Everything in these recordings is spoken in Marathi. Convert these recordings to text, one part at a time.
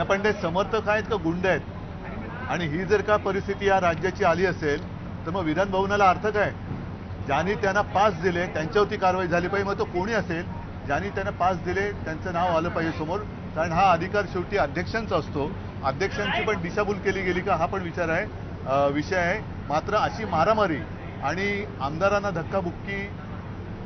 नाही पण ते समर्थक आहेत का गुंड आहेत? आणि ही जर का परिस्थिती या राज्याची आली असेल तर मग विधान भवनाला अर्थ काय? ज्यांनी त्यांना पास दिले त्यांच्यावरती कारवाई झाली पाहिजे. मग तो कोणी असेल? ज्यांनी त्यांना पास दिले त्यांचं नाव आलं पाहिजे समोर. कारण हा अधिकार शेवटी अध्यक्षांचा असतो. अध्यक्षांची पण दिशाभूल केली गेली का हा पण विचार आहे. विषय आहे. मात्र अशी मारामारी आणि आमदारांना धक्काबुक्की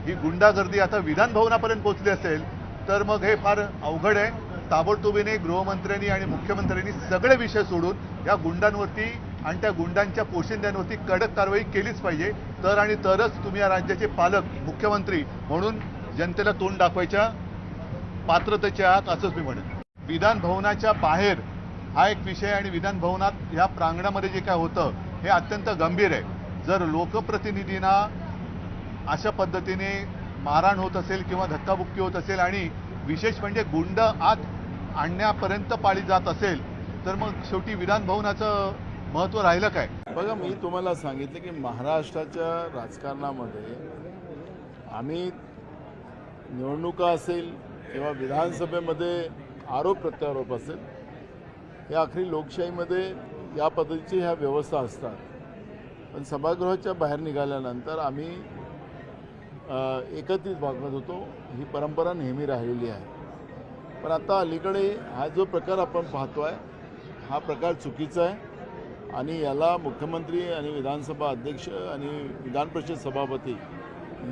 ही गुंडागर्दी आता विधानभवनापर्यंत पोचली पोहोचली असेल तर मग हे फार अवघड आहे. ताबडतोबीने गृहमंत्र्यांनी आणि मुख्यमंत्र्यांनी सगळे विषय सोडून या गुंडांवरती आणि त्या गुंडांच्या पोशिंद्यांवरती कडक कारवाई केलीच पाहिजे. तर आणि तरच तुम्ही या राज्याचे पालक मुख्यमंत्री म्हणून जनतेला तोंड दाखवायच्या पात्रतेच्या आहात असंच मी म्हणेन. विधान भवनाच्या बाहेर हा एक विषय आणि विधान भवनात ह्या प्रांगणामध्ये जे काय होतं हे अत्यंत गंभीर आहे. जर लोकप्रतिनिधींना अशा पद्धतीने मारहाण होत असेल किंवा धक्काबुक्की होत असेल आणि विशेष म्हणजे गुंड आत आणण्यापर्यंत पाळी जात असेल तर मग शेवटी विधानभवनाचं महत्त्व राहिलं काय? बघा मी तुम्हाला सांगितलं की महाराष्ट्राच्या राजकारणामध्ये आम्ही निवडणुका असेल किंवा विधानसभेमध्ये आरोप प्रत्यारोप असेल या आखरी लोकशाहीमध्ये या पद्धतीची ह्या व्यवस्था असतात. पण सभागृहाच्या बाहेर निघाल्यानंतर आम्ही एकत्रित वागत होतो. ही परंपरा नेहमी राहिलेली आहे. पण आता अलीकडे हा जो प्रकार आपण पाहतो आहे हा प्रकार चुकीचा आहे. आणि याला मुख्यमंत्री आणि विधानसभा अध्यक्ष आणि विधान परिषद सभापती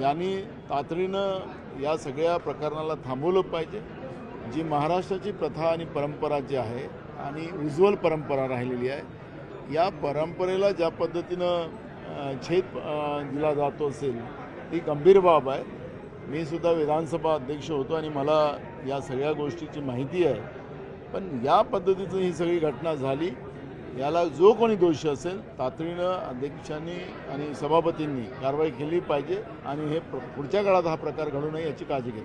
यांनी तातडीनं या सगळ्या प्रकरणाला थांबवलं पाहिजे. जी महाराष्ट्राची प्रथा आणि परंपरा जी आहे आणि उज्ज्वल परंपरा राहिलेली आहे या परंपरेला ज्या पद्धतीनं छेद दिला जातो असेल ही गंभीर बाब आहे. मी सुद्धा विधानसभा अध्यक्ष होतो आणि मला या सगळ्या गोष्टीची माहिती आहे. पण या पद्धतीचं ही सगळी घटना झाली याला जो कोणी दोषी असेल तातडीनं अध्यक्षांनी आणि सभापतींनी कारवाई केली पाहिजे आणि हे प्र- पुढच्या काळात हा प्रकार घडू नये याची काळजी घेतली.